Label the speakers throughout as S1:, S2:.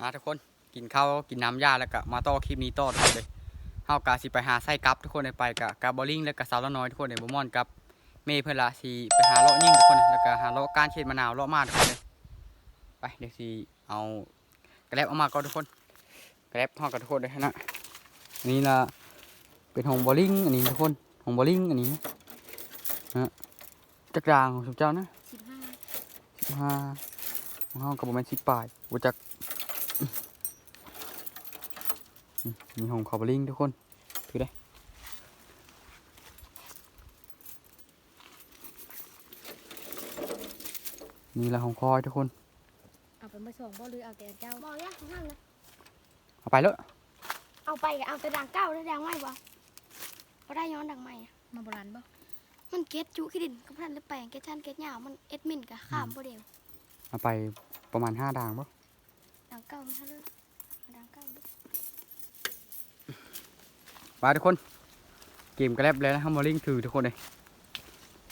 S1: อ่าทุกคนกินข้าวกินน้ำยาแล้วก็มาต่อคลิปนี้ต่อทุกคนเลยเฮากะสิไปหาไส้กับทุกคนเลยไปกะกับบอลลิงแล้วก็สาวละน้อยทุกคนเลยบ่ม่อนกับเมย์เพิ่นละสิไปหาเลาะยิ่งทุกคนเลยแล้วก็หาเลาะก้านเช็ดมะนาวเลาะมาทุกคนเลยไปเดี๋ยวสิเอากระแลบเอามาก่อนทุกคนกระแลบเฮากับทุกคนเลยนะอันนี้ละเป็นห้องบอลลิงอันนี้ทุกคนห้องบอลลิงอันนี้นะนะจักรางของสุเจ้านะ
S2: สิบห้า
S1: สิบห้าของเฮากับประมาณสิบปลายบ่จัก อื มมีห้องคอร์บลิงทุกคนถือได้นี่ละห้องคอยทุกคน
S2: เอาไปมาส่งบ่หรือเอาแต่เจ้า
S3: บอกเนี่ยของท่านนะ
S1: เอาไปแล้ว
S3: เอาไปก็เอาแต่ดังเก้าแล้วดังไม่บ่ก็ได้ย้อนดังใหม่อะ
S2: มาโบราณบ่
S3: มันเก็ตจุขี้ดินกับท่านแล้วแปลงเก็ตชันเก็ตยาวมันเอ็ดมินกับข้ามบ่เดียว
S1: เอาไปประมาณห้าด่างปะ
S3: ดังเก้าไม่ใช่เลยเอาดังเก้าด้วย
S1: ไปทุกคนเกมกระแลบเลยนะฮัมบอลิงถือทุกคนเลย
S3: เ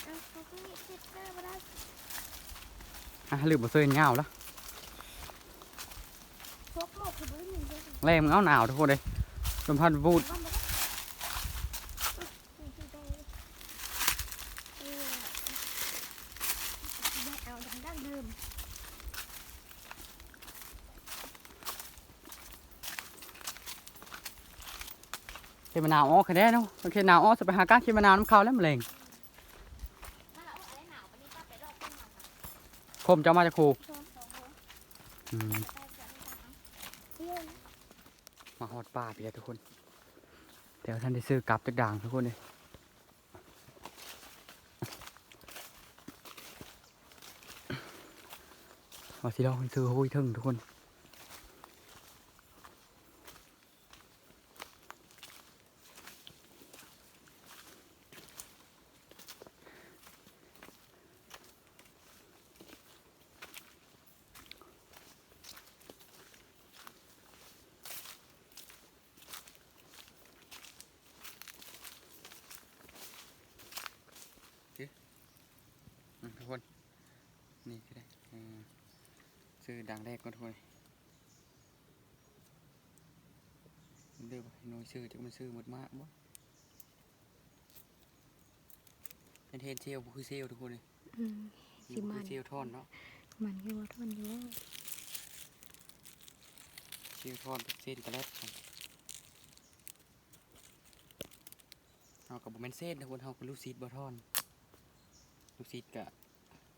S3: อาเขาก็เก็ตได้บ่ได้
S1: อะลืมมาเสื้อเงาแล้วแรงมันเอาหนาวทุกคนเลยลมพัดวูด
S3: ว่าบ่ได้อุ๊ยจริงๆจังเลยเออเอาดังดั้งเดิม
S1: เขียน มะนาวอ้อแค่นี้เนาะโอเคหนาวอ้อจะไปหาก้านเขมะนาวน้ำเขาวแล้วมะเร็ง
S3: ถ้าเราเอาอะไรหนาวปานนี้ก็ไปรอบต้นมันค่ะ
S1: มจ้ามาจากครูมาฮอดป่าไปเลยทุกคน เดี๋ยวท่านได้ซื้อกลับจากด่างทุกคนเลยเอาสิเราไปซื้อหุ้ยถึงทุกคน อืมทุกคน นี่ก็ได้เออ ซื้อดังแรกก่อนทุกคนเดี๋ยวน้อยซื้อจะมันซื้อหมดมากบ่เป็นเทนเซลบ่คือเซลทุกคนเลย
S2: อืมสิ
S1: บ่
S2: มั
S1: คือนเซลทอนเนาะ
S2: มันคือว่าท่อนอยู่
S1: เซลทอนเป็นเส้นกระแลบกันเฮากับบ่แม่นเส้นทุกคนเฮากับลูกศิษย์บ่ทอนลูกศิษย์ก็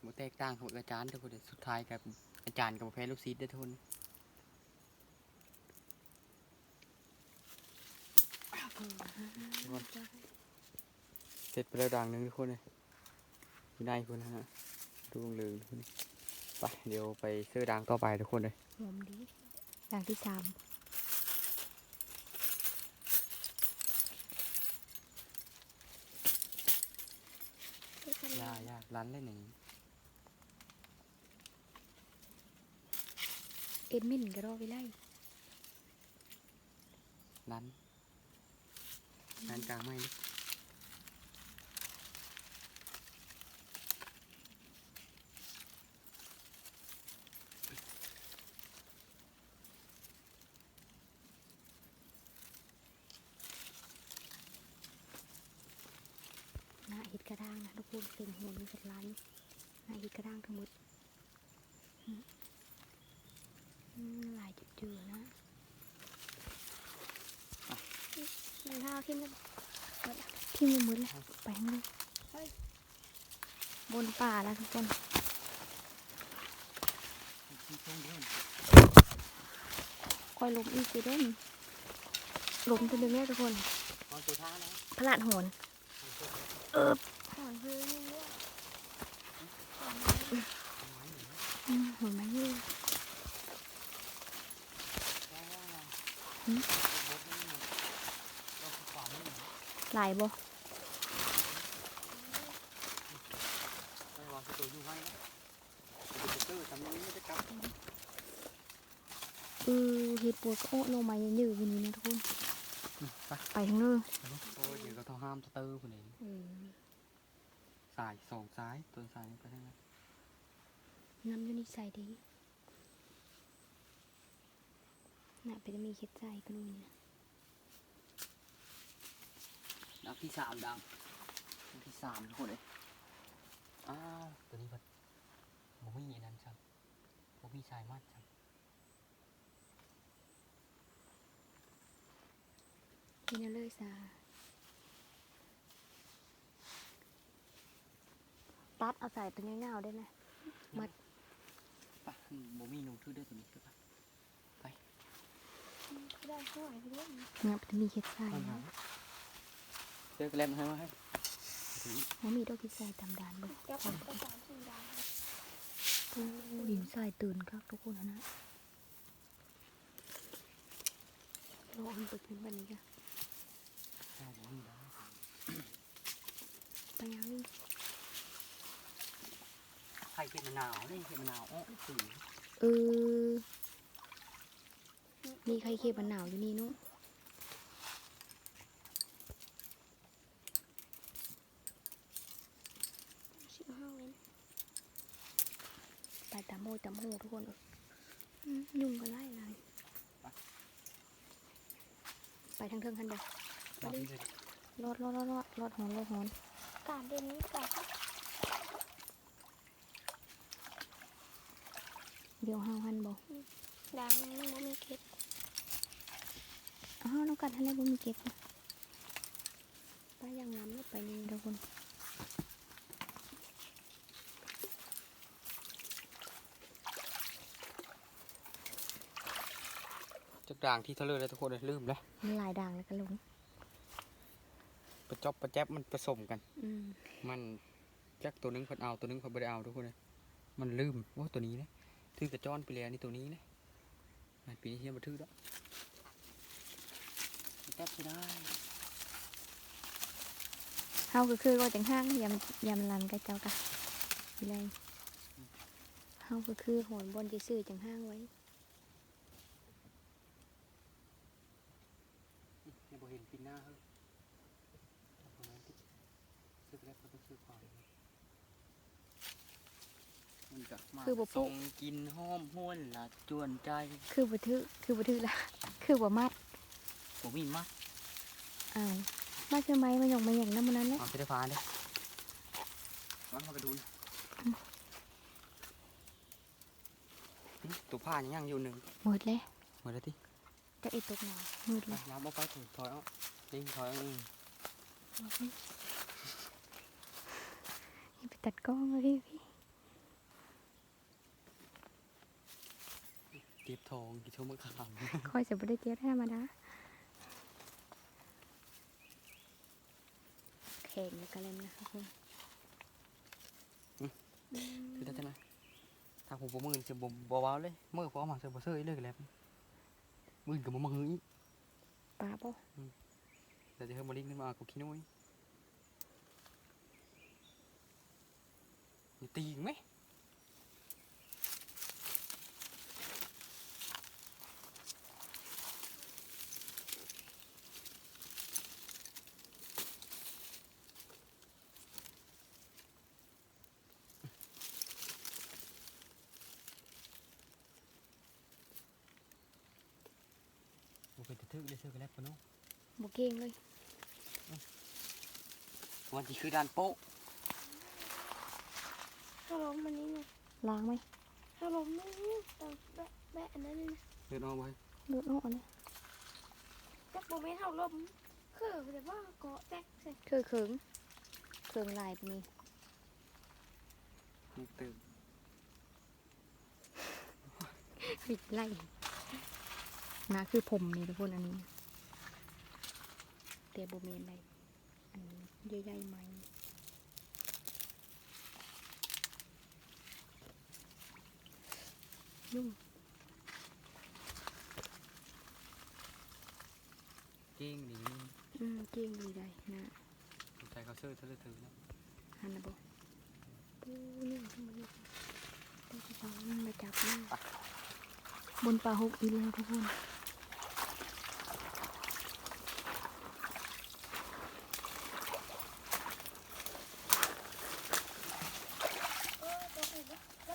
S1: บ่แตกต่างกับอาจารย์ทุกคนเลยสุดท้ายกับ อาจารย์กับบ่แพ้ลูกศิษย์เด้อทุกคนเสร็จไปแล้วดังหนึงทุกคนเลยอยู่ในคนนะฮะดูลืมทุกคนไปเดี๋ยวไปซื้อดังต่อไปทุกคนเลย
S2: หอมดีอย่างที่สาม
S3: เก็ตชัน
S1: ยายา
S3: ว
S1: ยาร้านเล่นอย่าง
S2: เอ็ดมินก็รอไปไล่
S1: ร้านร้นกลางไม่ดิ
S2: หน้าเห็ดกระด้างนะทุกคนเป็นหัวมีเป็นลายหน้าเห็ดกระด้างทั้งหมดอืมอืมลายจุดเจือนะ
S3: มันห้าวขึ้นมา
S2: ที่มีมืดเลยไปข้างนอกบนป่าแล้วทุกคนคอยลมอีกจะได้นลมตัวหนึงเนี่ยทุกคน
S1: ตอนสุดท้ายนะ
S2: พลาดโหน
S3: หอนพื้นนี่ด้วย
S2: อืมโหนมาอยู่ หลายบ่
S1: ต้องรอสตูอยู่ให้นะเดี๋ยวจะตื้อทำอย่างนี้ไม่ได้กลับ
S2: เออเห็ดปวดก็โอ้ลงมาเยอะๆวันนี้นะทุกคน
S1: อืมไป
S2: ไปทางเนู้น
S1: โอ้ยเดี๋ยวก็ต้องห้ามสตื้อคนนี้
S2: เออ
S1: สายสองซ้ายตัวซ้ายไปทางนั้น
S2: น้ำอยู่นี่ใส่ดีน่ะไปจะมีเค็ดใจกันนู่นนะ
S1: ดังที่สามดังดังที่สามทุกคนเลยอ้าวตัวนี้มันบ่มีอันนั้นครับบ่มีสายมัดครับ
S2: กินเอาเลยซาตัดเอาใส่ตัวเงาๆได้ไหมมัด
S1: ปะคือบ่มีหนูทื่อเด้อตัวนี้คือปะ
S3: ได้เท่าไหร่ไปด้วย
S2: เนี่ยไปจะมีเค็ดใจ
S1: เอาหนั
S2: นะ
S1: งเจอกระเล่มให้มาให้ถือ
S2: ว่ามีดอกเค็ดใจตามดานเบ่
S3: จะปักกระสานสีด
S2: โอ้ดินทรายตื่นครับทุกคนนะนะรออันไปกินวันนี้กัน
S1: เอาบ่มีแล้ว
S2: ไปยังวิ่ง
S1: ไข่เค็มมะนาวนี่เค็มมะนาวอ้อถือ
S2: เออมีใครเคบันหนาวอยู่นี่นุำ
S3: ชิบห้าเลย
S2: ไปตามโมยตามหูทุกคนเอออืมยุงก็ไล่เลยไปทางเทิงคันเดียว
S1: มาที่เลย
S2: รอดรอดรอดรอดรอดหอนรอดหอน
S3: การเดินนี้กับ
S2: เดี๋ยวห้าวันบอก
S3: ดังมันบ่มีเก็ด
S2: อ้าวน้องกัดทันได้บ่มีเก็บนะป้ายังน้ำล้วไปนี่ทุกคน
S1: จักด่างที่ทะเลเลยทุกคนเลยลืมแล้ว
S2: มันหลายด่างแล้วกันลุง
S1: ประจอบประแจ๊บมันผสมกัน
S2: อืม
S1: มันจักตัวหนึงเพิ่นเอาตัวหนึงเพิ่นบ่ได้เอาทุกคนเลยมันลืมว่าตัวนี้นะถือกระจอนไปแล้วนี่ตัวนี้นะมันปีนี้เฮียบ่ถือแล้วแจ๊บสิได้
S2: เฮาก็คือก็จังห้างยำยำลันกับเจ้ากะอีไรเฮาก็คือโหนบนที่ซื้อจังห้างไว้
S1: นี่บ่เห็นปีหน้าเฮ้ยเอาประมาณที่ซื้อไปแล้วก็ต้องซื้อก่อนมันก็มา
S2: คือบ่ปุ๊
S1: ส่งกินหอมห้วนละจวนใจ
S2: คือบ่ถือคือบ่ถือละ คือบ่มัด
S1: บ่มีมา
S2: อ้าวมาคือไม้มาหยงมาหยังน้ำมันนั้นแหละ
S1: เอาไปได้ฟ้าเด้มันเข้าไปดูนะหึตัวผ้ายังยังอยู่หนึ่ง
S2: หมดแล้ว
S1: หมดแล้วที่
S2: จะอีตกหนาวมืด
S1: ไป
S2: แล้ว
S1: น้ำเอาไปถอยถอยเอาจริงถอยเอาเอง
S2: นี่ไปตัดกล้องเลยพี่
S1: เก็บทองกี่ชั่วโมงขาง
S2: คอยจะบ่ได้เก็บธรรมดาแข็งแล้วก็เล่มนะคะคุณ
S1: คือได้เท่านั้นถ้าผมบ่มือจะบ่บ่เว้าเลยมือพอมาเสือบ่เสืออีเลยแล้วมือกับบ่มาหื้ออีก
S2: ปลาบ่
S1: แต่จะเฮ็ดบ่ลิงขึ้นมากับขี้น้อยนี่ตีอีกไหม บ่ เป็นตะทึกเลยเสือกันแล้วปะเนาะ
S2: บ่เก่งเลย
S1: วันที่คือด้านโป๊ะ
S3: ถ้าล้มมันนี่นะ
S2: ล้างไหม
S3: ถ้าล้มนี่ต้องแบะแบะอันนั้นนี่นะ
S1: เดินเอาไว้
S2: เลือดออกเลย
S3: จักบ่แม่นเฮาล้มคือแต่ว่าเกาะแตกใส่
S2: คือเขิงเขิงลายมี
S1: นี่ตื่น
S2: ปิดไล่ นะ คือผมนี่ทุกคนอันนี้เตียโบเมนเลยอันนี้ใหญ่ๆไหมยุ่ง
S1: เก่งดี
S2: อืมเก่งดีได้นะ
S1: ใจเขาเสื้อทะเลถือนะ
S2: ฮันนะบอกปูนี่ขึ้นมานี่ได้กระเป๋ามันมาจับนี่บนป่าหกอีแล้วทุกคน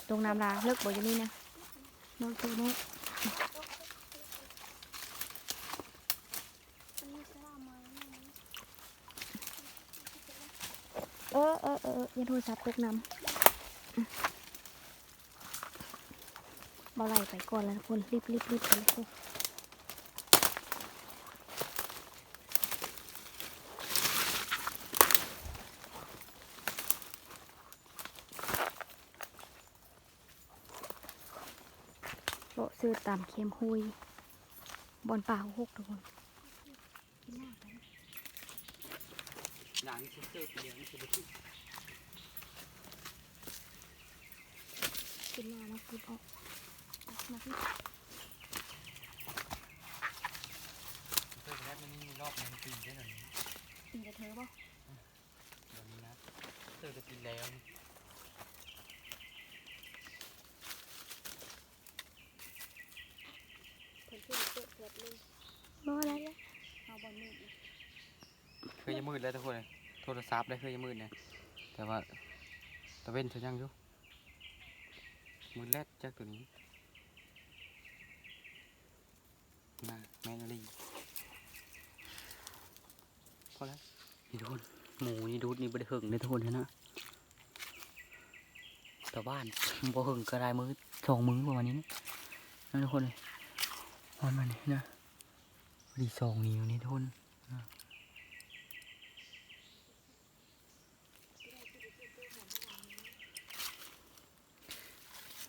S3: ต
S2: รงน้ำลาเลิกบ่อยนี่นะน้ตตัวนี้เออเออเออยันโทรศัพท์ตกน้ำเบาไหลไปก่อนแล้วทุกคนรีบรีบรีบไปเลย ตามเค็มหุยบอนป่าหกทุกคนกินหน้าไป
S1: หนังซื้อๆไปเลี้ยงนี่คือบ่ถูก
S2: กินหน้ามากินออกมาพี่
S1: เสื้อแรกมันมีรอบหนึงปีได้หน่อย
S2: กินกับเธอป่ะ
S1: เดี๋ยวนี้นะเสื้อจะกินแล้วนี่
S2: เพิ่น ขึ้นเปิดเปิดเลยบ่อะไรเลยเอาบอลมืออีก
S1: เคยจะมืดแล้วทุกคนเลยโทรศัพท์ได้เคยจะมืดเนี่ยแต่ว่าตะเว้นเธอยังอยู่มืดแรกจากตัวนี้นะแมนลีพอแล้วนี่ทุกคนหมูนี่ดูดนี่บ่ได้หึงเลยทุกคนนะแต่บ้านบ่หึงก็ได้มือสองมือประมาณนี้นี่ทุกคนเลย ประมาณนี้นะดีสองนิ้วนี่ทุน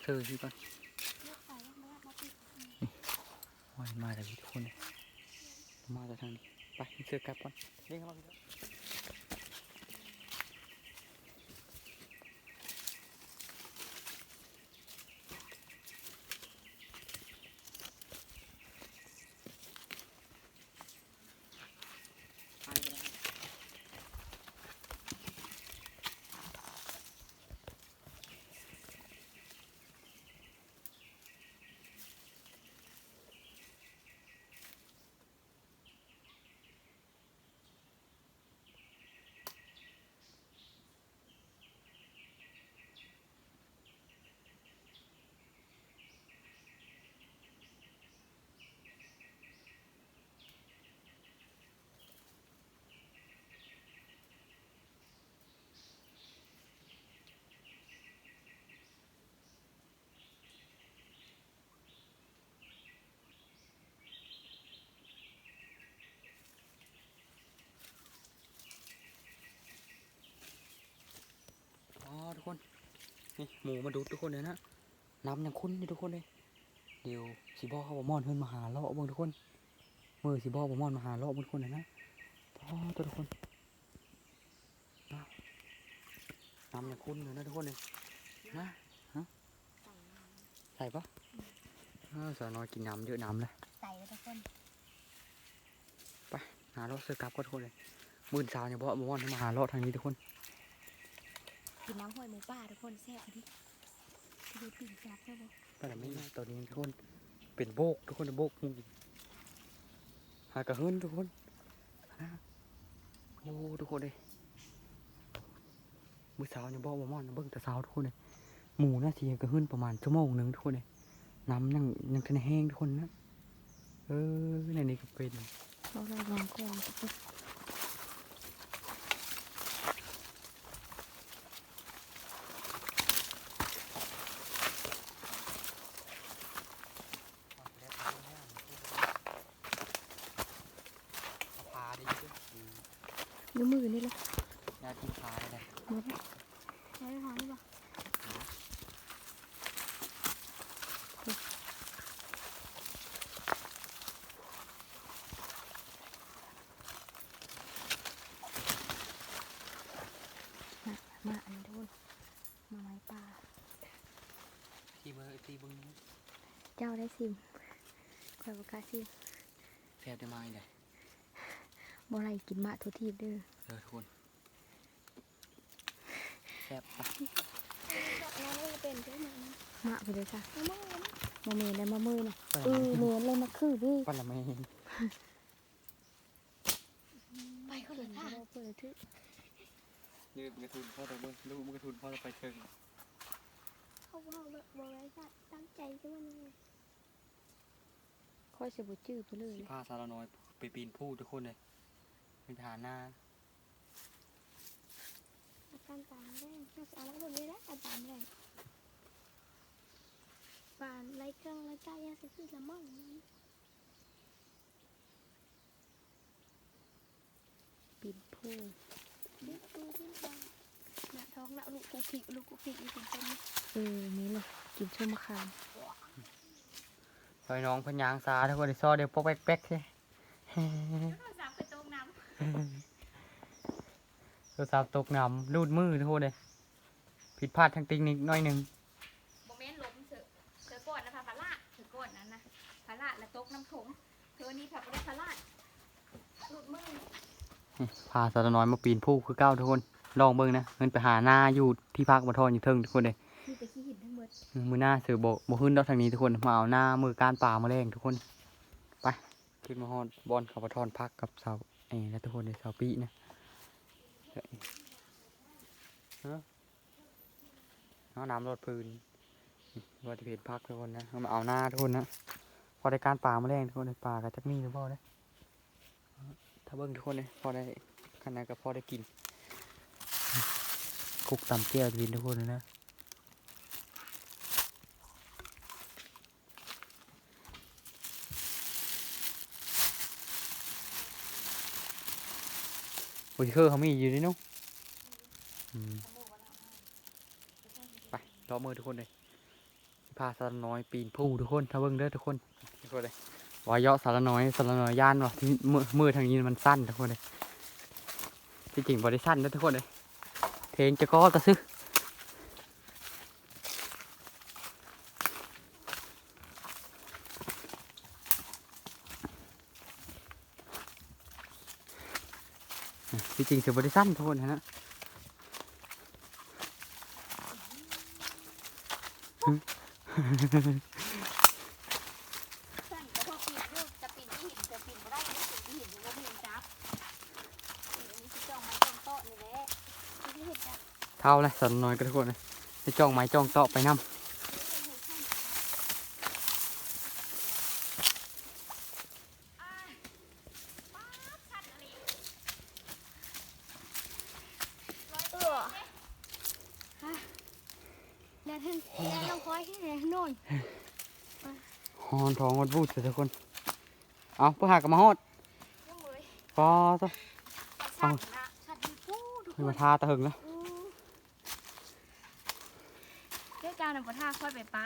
S1: เธอที่ก่อนวันมาจากทุกคนมาแต่ทางนี้ ไปเจอกับก่อนเรียกมาพี่อทุกคน นี่หมูมาดูดทุกคนเลยนะน้ำยังคุ้นนี่ทุกคนเลยเดี๋ยวสีบอเขาบอมอนเพิ่นมาหาเลาะเบิ่งทุกคนมือสีบอบอมอนมาหาเลาะเบิ่งทุกคนเลยนะอ๋อตัวทุกคนนะน้ำยังคุ้นเลยนะทุกคนเลยนะฮะใส่ปะอ้าวสาวน้อยกินน้ำเยอะน้ำเลย
S2: ใส่เลยทุกคน
S1: หาเลาะเสื้อกลับก็ทุกคนเลยมื่นสาวเนี่ยบอบอมอนมาหาเลาะทางนี้ทุกคน
S2: กินน้ำห้อยหมูป่าทุกคนแซ่บดิดูปิ่งจับใช่ปะ
S1: ก็แต่ไม่ตัวนี้ทุกคนเป็นโบกทุกคนโบกมุงหากระเฮินทุกคนนะโอ้ทุกคนเลยมือสาวเนี่ยบอกว่ามอนเบิ่งแต่สาวทุกคนเลยหมูน่าเสียกระเฮินประมาณชั่วโมงหนึ่งทุกคนเลยน้ำยังยังทันแห้งทุกคนนะเออในนี้ก็เป็น
S2: เราลองลองก่อนทุกคน
S1: พาดีด้วย
S2: นิ้วมือนี่เลย
S1: ยาที่พาได้
S2: มาปะใช้หอมปะมามาอันนี้ทุกคนมาไม้ป่า
S1: ที่เบอร์ที่เบึง
S2: เจ้าได้ซิมคอยประกาศซิม
S1: แทบได้มาอีกเลย
S2: บ่ไรกินมะทุกทีเด้อ
S1: เออทุกคนแซ่บปะ
S3: น้องก็เป็นใช่ไหม
S2: มะไปเลยจ้ะ
S3: น้องมึง
S2: โมเมนต์ได้มามือน่ะ
S1: ปะ
S2: เออเหมือนเลยมาคือดิ
S1: ปะละเมน
S3: ไปคนละทาง
S2: เปิดทึ
S1: ยืมกระทุนพ่อเราเบิ้งลูกมันกระทุนพ่อเราไปเชิง
S3: เขาบอกแบบบอกไว้ว่าตั้งใจด้วยมันเลย
S2: ค่อยจะบุจื้อไปเลย
S1: สิพาสาวน้อยไปปีนผู้ทุกคนเลย มีฐานหน้า
S3: ตการตามแรงน่าจะเอาแล้วคนนี้แหละการตามแรงปานไรเครื่องไรกายยังสิคือละมั่ง
S2: ปีนผู้
S3: ดูดูดูดูหน้าท้องหน้าลูกกูฟิกลูกกูฟิกอยู่ตรงนี้
S2: เออนี่เลยกินช่วมะขาม
S1: ซอยน้องเพันยางซาทุกคนซอเดี๋ยวปอกแป๊กๆใช่ โทรศัพท์ตกน้ำรูดมือทุกคนเลยผิดพลาดทางเทคนิคหน้อยหนึ่งำ
S2: โมเมนต์ล้มเถอะเธอกดนะพาพาละเธอกดนั้นนะพาละแล้วตกน้ำถงเธอนี่พาไปได้พาละหลุดมือ
S1: พาสาวน้อยมาปีนผู้คือเก้าทุกคนลองเบิ่งนะเงินไปหาหน้าอยู่ที่พักบัทอนอยู่เทิงทุกคนเลย
S2: มีแต่ขี้หินทั้งหมด
S1: มือหน้าเสือโบโบขึ้นดอกทางนี้ทุกคนมาเอาหน้ามือการป่ามาแรงทุกคนไปขึ้นมาฮอดบอลเขาบัทอนพักกับสาว เอ้แล้วทุกคนเลยสาวปีนะเฮ้ยฮะเอาน้ำรดพื้นว่าจะเพจพักทุกคนนะเอามาเอาหน้าทุกคนนะพอได้การป่ามาแรงทุกคนเลยป่ากับจักมีหรือเปล่าเด้ถ้าเบิ่งทุกคนเลยพอได้ขนาดก็พอได้กินคุกตำแก้ววินทุกคนนะ โอ้ยคือเขามีอยู่นี่เนุ๊อืมไปรอมือทุกคนเลยพาสารน้อยปีนผู้ทุกคนทะเบิ้งเด้อทุกคนทุกคนเลยวายเยาะสารน้อยสารน้อยย่านวะที่มือมือทางนี้มันสั้นทุกคนเลยที่จริงบริสั้นเด้อทุกคนเลยเทงจะก็ตะซึที่จริงคือบริสั้นทุกคนนะ
S2: สั่นก็พอปีนลูกจะปีนที่หินจะปีนก็ได้ไม่ปีนที่หินหรือว่าปีนจับปีน อันนี้คือจ้องไม้จ้องโต๊ะนี่แหละ
S3: ที่เห็นอะ
S1: เท่าเลยสารน้อยก็ทุกคนเลยให้จ้องไม้จ้องเตาะไปนำ
S3: เออฮะแดนเห็นแดนลงคอยที่ไหนโน่น
S1: ฮอน ทองฮอดบูดทุกคน เอาเพื่อหากับมาฮอด
S3: ยังเลย
S1: ปอซะ
S3: ชัดนะชัดดีปูทุกค
S1: มานทาตะหึงแล้ว
S3: อืม
S2: เจ้าเจ้าหนึ่งปะท่าค่อยไปปะ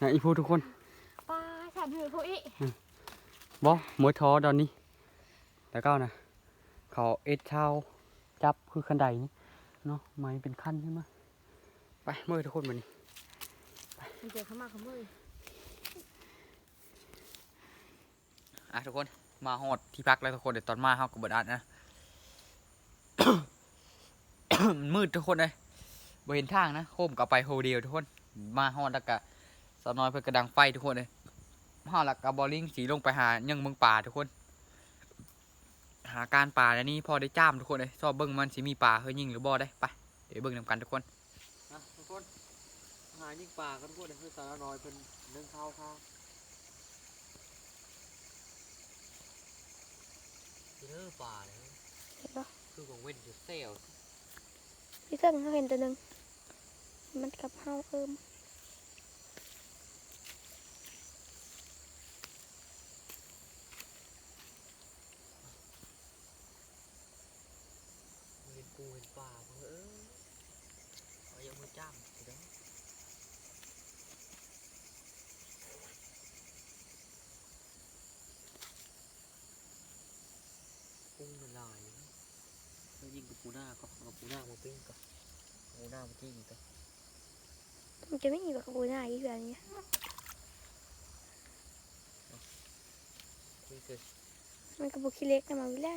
S1: นะอีพูทุกคน
S3: ปลาชัดดีพวกอี
S1: บอมวยทอดอนนี้แล้วก็นะเขาเอ็ดเช้าจับคือขันไดนี่เนาะไม้เป็นขั้นใช่ไหมไปมือทุกคนมานี่
S2: มันเจอเขามาขมือ
S1: อะทุกคนมาฮอดที่พักแล้วทุกคนเดี๋ยวตอนมาเฮากับเบิดอัดนะมันมืดทุกคนเลยบ่เห็นทางนะโคมกับไปโฮเดียวทุกคนมาฮอดแล้วก็สาวน้อยเพิ่นกระดังไฟทุกคนเลยฮอดแล้วก็บอลลิงสีลงไปหายังเมืองป่าทุกคน หาการป่าแล้วนี่พอได้จ้ามทุกคนเลยชอบเบิ่งมันสิมีป่าเฮ้ยยิงหรือบ่ได้ไปเดี๋ยวเบิ่งนำกันทุกคนายิงป่ากันทุกคนเลยคือสาวน้อยเพิ่นเดินเข้าทางเด้อป่าเลย
S3: เห็นปะ
S1: คือของเว้นจะเซล
S3: พี่เติ้งเขาเห็นตัวหนึ่งมันกับเฮาเอิม
S1: เห็นปูเห็นป่าเออเอายังมือจ้ามสิเด้อกุ้งมันลายอยู่นะแล้วยิงกับปูหน้าก็เอาปูหน้ามาปิ้งก็ ปูหน้ามากิ้งก็
S3: มันจะไม่มีแบบกูหน้าอีกแบบนี้
S1: คุยเกิด
S3: มันกับบุคิเล็กนะมาวิไล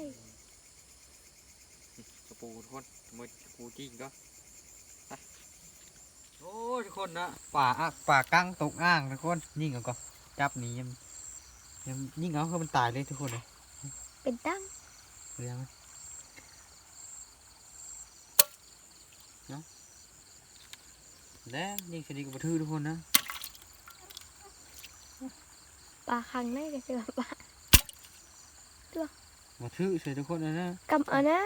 S1: กระปูทุกคนมือกระปูกิ้งก็ไปโอ้ยทุกคนนะป่าอะป่ากั้งตกอ่างทุกคนยิงเอาก็จับหนียังยังยิงเอาคือมันตายเลยทุกคนเลย
S3: เป็นตั้ง
S1: เรื่องไหมเนาะ แล้วยิงสนิทกับบัทือทุกคนนะ
S3: ปลาคังได้กันเจอปลา
S1: บัทือใส่ทุกคนเลยนะ
S3: กำเอานะ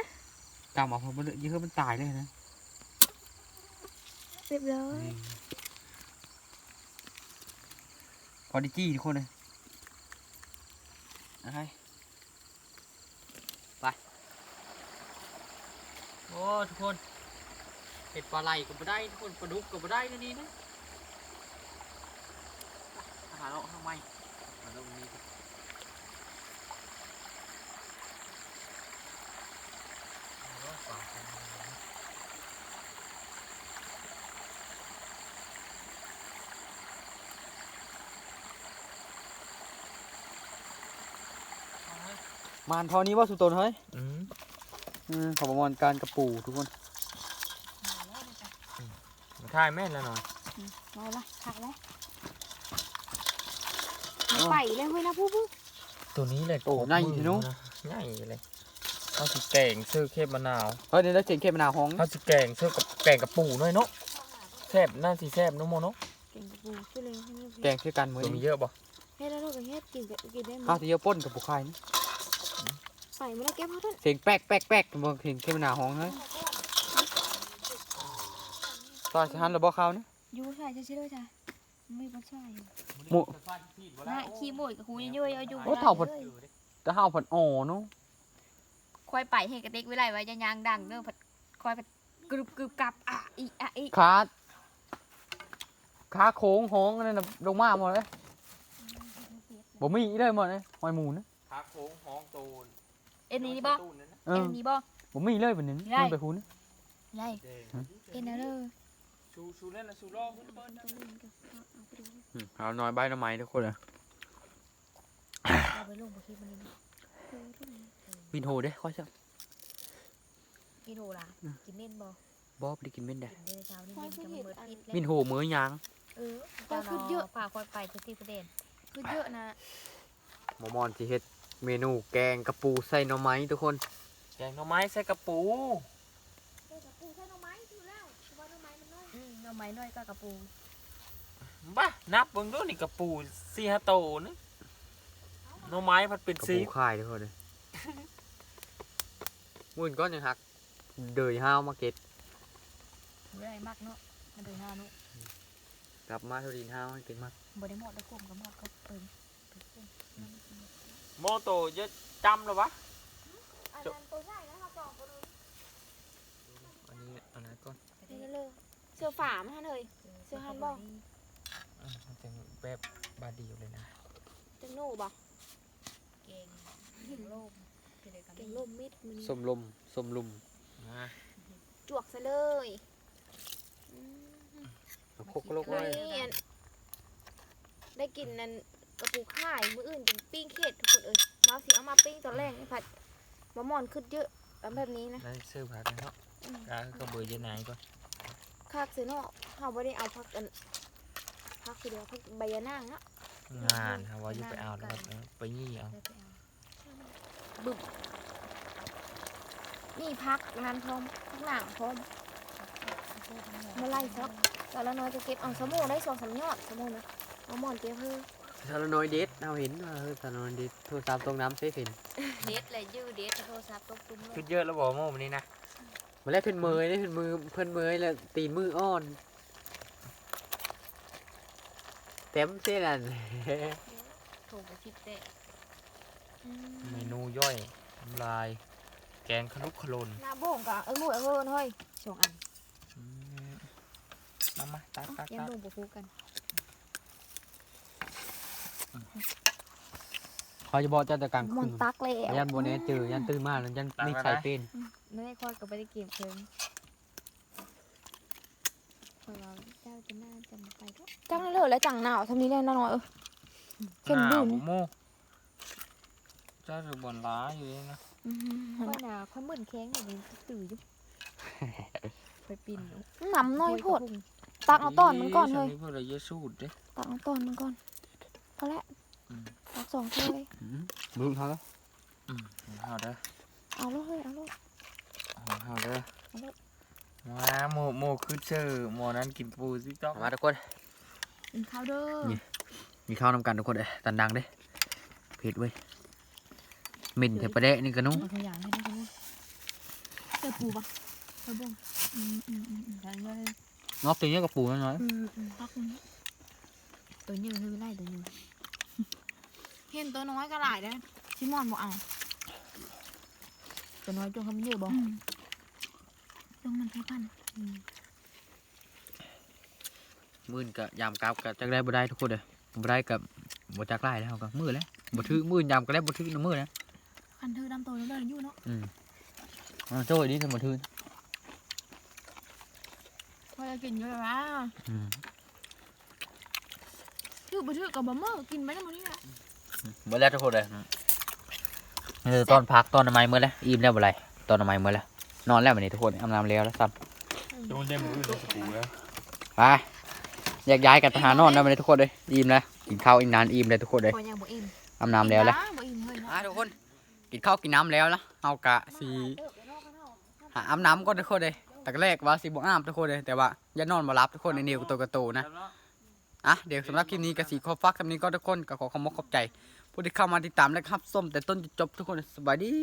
S1: กำเอาพอมันเลยยิ่งมันตายเลยนะ
S4: เรียบร้อย
S1: พอดีจี้ทุกคนเลยอะไรไปโอ้ทุกคน เห็ดปลาไหลก็ไม่ได้ทุกคนปลาดุกก็ไม่ได้นะนี่นะอาหารเราทำไมมาลงนี้ก่อนเอาปลาไปมานเท่านี้ว่าสุดตนเฮ้ย
S5: อืม
S1: อืมขอประมาณการกระปูทุกคน
S5: มา ถ่ายแม่นแล้วหน่อย
S4: เอาละถักแล้วไปเลยเว้ยนะผู้ผู้
S5: ตัวนี้เลย
S1: โอ้ใหญ่ทีนู้น
S5: ใหญ่เลยเขาสิแกงซื้อเคบมะนาว
S1: เฮ้ยเดี๋ยวเราเจ๋งเข้มมะนาวห้อง
S5: เขาสิแกงซื้อกับแกงกับปูหน่อยเนาะแซ่บน่าสิแซ่บเน้องโมเนาะ
S4: เก่งกับปูช่วยเลยให้
S1: แกงคือกันมือ
S5: ตัวมี
S1: นี้
S5: เยอะบ่
S4: ให้แล้วลูกกับเฮ็ดกินกับกินได้หม
S1: ข้าว
S4: ด
S1: ที่เยอะป้นกับปูไข่นี่
S4: ใส่มาแล้วแก้วเขาท่าน
S1: เสียงแป๊กแป๊กแป๊กบอกเห็นเข้มมะนาวห้องเฮ้ย ตอนฉันเราบอกเขานะ
S4: ยูใส่จะใช่ด้วยจ้ะไม่บ่ใช่
S1: หมู
S4: น่ะขี้โมยกับคูนี่ย่อยเอาอยู่
S1: โอ้เท่าผดจะเท่าผดอ่อเนาะ
S4: ค่อยไปให้กระเด็กไว้ไรไว้จะยางดังเด้อผัดค่อยผัดกรึบกรึบกับอะอีอะอี
S1: ขาขาโค้งห้องนั่นน่ะลงมาหมดเลยบ่มีอีเลยหมดเลยหอยหมูนะ
S5: ขาโค้งห้องตูน
S4: เอ็นนี่บ่
S1: เอ
S4: เอ็
S1: อน
S4: นี่บ่
S1: บ่มีเลยแบบนี้
S4: ได้
S1: มันไปพูน
S4: ไรเอ็นนะเด้อ
S5: ชูชูเล่นนะชูล่อเพิ่นเพิ่นนะ
S1: เอาน้อยใบน้ำไม้ทุกคนเลย
S4: เอาไปลงบ่คิดมันนี่
S1: วินโฮเด้ค่อยเชื่อ
S4: กินโหล่ะกินเม่นบ่
S1: บอบได้กินเม่นได้
S4: กินเด้อเช้านี้เย็นกับมื้อพิษ
S1: วินโฮมื้อยาง
S4: เออก็คือเยอะป่าค่อยไปทุกที่ประเด็นคือเยอะนะ
S1: หมอมอนสิเฮ็ดเมนูแกงกระปูใส่หน่อไม้ทุกคน
S5: แกงหน่อไม้ใส่กระปู
S6: ปู
S4: ไม้น้อยก็กระปู
S5: บ้านับเบิ่งดูนี่กระปูสี่ห้าโตนึงหน่อไม้พัดเป็น
S1: กระ
S5: สี
S1: ปูข่ายทุกคนเลยมื่นก้อนยังหัก เดยห้าวมาเก็ต
S4: เรื่อยมากเนาะมันเดินหน้าเนาะ
S1: กลับมาเทาดินห้าวให้กินมาก
S4: บ่ได้หมดได้คุมกับหมดก็เปิง
S5: โมโตเยอะจำแล้ววะ
S6: อันนั้นตัวใหญ่นะครับสองตัวนึง
S5: อันนี้อันนั้นก่อน
S4: นี่เลย เสื้อฝามันเลย เสื้อฮันบ่
S5: อะมันจะแบบบาดเดียวเลยนะ
S4: จังหนูบ่เก่งเก่งโลมเก่งโลมมิดมัน
S1: สมลมสมลุม
S5: นะ
S4: จวกซะเลยอืม
S1: โคกโลกเลย
S4: นี่อันได้กินนั่นกระปูข่ายมื้ออื่นจังปิ้งเข็ดทุกคนเอ้ยมาสิเอามาปิ้งตอนแรกนี่ผัดมะม่อนขึ้นเยอะเอาแบบนี้นะ
S5: ได้ซื้อผักกันเนาะ
S4: อืม
S5: กาก็เบอร์เยอะนายก่อน
S4: คากซื้อเนาะเฮาบ่ได้เอาผักอันผักคือเดียวผักใบยะนางเนาะ
S5: งานครับว่าจะไปเอาแล้วแบบไปยี่เอา
S4: ได้ไปเอาบึบนี่พักงานพร้อมพักหลังพร้อมมาไล่ซักแต่ละน้อยจะเก็บเอาสมูได้สองสามยอดสมูนะเอาหมอนเก็บเพื่อ
S1: สารน้อยเด็ดเอาเห็นว่าเออสารน้อยเด็ดโทรศัพท์ตรงน้ำเซฟเห็น
S4: เด็ดเลยยืดเด็ดโทรศัพท์ตกตุ้มเล
S5: ชุ
S4: ย
S5: ดเยอะแล้วบอกโม่วันนี้นะ
S1: มาแล้วเพิ่นเมยได้เพิ่นมือเพิ่นเมยแล้วตีนมืออ่อน เต็มเส้นนั่น
S4: ถูกไปทิพเตะ
S5: เมนูย่อยน้ำลาย แกงขนุกขลน
S4: หน้าโบ่งกะเออหมูเออเฮ้ยสองอัน
S5: อืมมามาตักตัก
S4: เอ็ม
S5: ตัก
S4: ลงบุฟูกัน
S1: เขาจะบอกเจ้าแต่กลาง
S4: ม
S1: คื
S4: อน
S1: น
S4: ตักเลย
S1: ยันบนนี้เจอยันตื่นมาแล้วยันนี่ใส่เป็น
S4: ไม่ได้คอยกับไปได้เก็บเชิงคอยว่าเจ้าจะน่าจะมาไปก็จังเลยแล้วจังหนาวทำนี้ได้น้อยเออเข้ม
S5: ห
S4: ดื่
S5: นาว
S4: ม
S5: โม่เจ้าจะบ่นล้าอยู่เลยนะ
S4: ค่อยหนาค่อยเหมือนแข้งอย่างนี้ตื่นอยู่ไปปีนน้ำน้อยโพดตักเอาตอนมันก่อนเลย
S5: ฉันนี่เพื่อเยอะสูดเด้
S4: ตักเอาตอนมันก่อนพอแล้ว
S5: อืม
S4: ตักสองถ้วย
S1: มึงเขาแล้ว
S5: อืมเอาเด้อ
S4: เอาแล้วเฮ้ยเอาแล้ว
S5: เอาเด้อ
S4: เอาเด้อ
S5: มาโมโมคือเจอหมอนั้นกินปูซิต๊อก
S1: มาทุกคน
S4: กินข้าวเด้อ
S1: นี่มีข้าวนำกันทุกคนเลยตันดังเด้เผ็ดเว้ยเหม็นเผ็ดประเดะนี่กระนุ้ง
S4: เอาตัวอย่างให้ด้วยนะจอปูปะเจอบ่งอืมอืมอืมอืมได้เลย
S1: งอกตัวนี้กับปูน้อย
S4: อืมอืมพักมันตัวนี้คือไล่ตัวนี้
S6: เห็นตัวน้อยก็หลายได้ชิมอนบอกเอา
S4: ตัวน้อยจงคำเยอะบ่
S6: จงมันใช้พัน
S1: มื่นกับยามกับกับจักได้บ่ได้ทุกคนเลยบ่ได้กับบ่จักไล่แล้วก็มือแล้วบ่ถือมื่นยามก็ได้บ่ถือน้ำมือนะ
S6: คันเธอดำโตแล้วเดินอยู่เนาะ
S1: อืมอ่าโจ้ยดีถึงบ่ถือ
S6: พอจะกินเยอะแล้ว
S1: อืม
S6: ถือไปถือกับบะเมอกินไปได้หมดนี่แหละ
S1: เมื่อแล้วทุกคนเลยเออตอนพักตอนทำไมเมื่อแล้วอิ่มแล้วบ่ไรตอนทำไมเมื่อแล้วนอนแล้ววันนี้ทุกคนอาบน้ำแล้วแล้วซ้
S5: โดนเล่มมือเลยปูแล้วำ
S1: ไปแยกย้ายกันไปหานอนแล้ววันนี้ทุกคนเลยอิ่มแล้วกินข้าวอีกนานอิ่มเลยทุกคนเลย
S4: พอยังบ่อิ่ม
S1: อาบน้ำแล้วแหละ
S6: บ่อิ่มเลยเนาะ
S1: อะทุกคนกินข้าวกินน้ำแล้วนะเอากะสีหาอาบน้ำก่อนทุกคนเลยแต่ก็แรกว่าสีบ่อาบทุกคนเลยแต่ว่าอย่านอนมารับทุกคนในเนียวกับตัวกระโตนะอะเดี๋ยวสำหรับคลิปนี้กสีขอฟักคำนี้ก็ทุกคนก็ขอขอบคุณขอบใจ ผู้ที่เข้ามาติดตามและครับ ส้มแต่ต้นจนจบทุกคนสบายดี